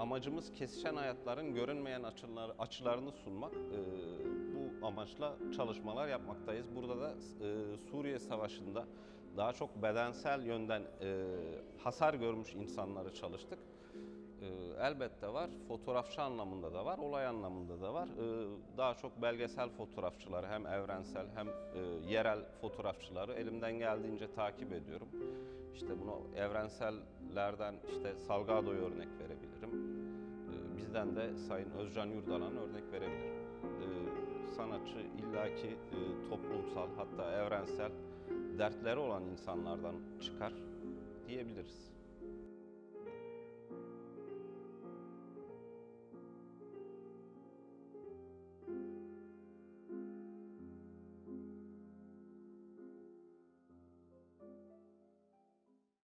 amacımız kesişen hayatların görünmeyen açılar, açılarını sunmak. Ee, bu amaçla çalışmalar yapmaktayız. Burada da e, Suriye Savaşı'nda daha çok bedensel yönden e, hasar görmüş insanları çalıştık. Ee, elbette var, fotoğrafçı anlamında da var, olay anlamında da var. Ee, daha çok belgesel fotoğrafçıları hem evrensel hem e, yerel fotoğrafçıları elimden geldiğince takip ediyorum. İşte bunu evrensellerden işte Salgado'ya örnek verebilirim. Bizden de Sayın Özcan Yurdalan örnek verebilirim. Ee, sanatçı illaki e, toplumsal hatta evrensel dertleri olan insanlardan çıkar diyebiliriz.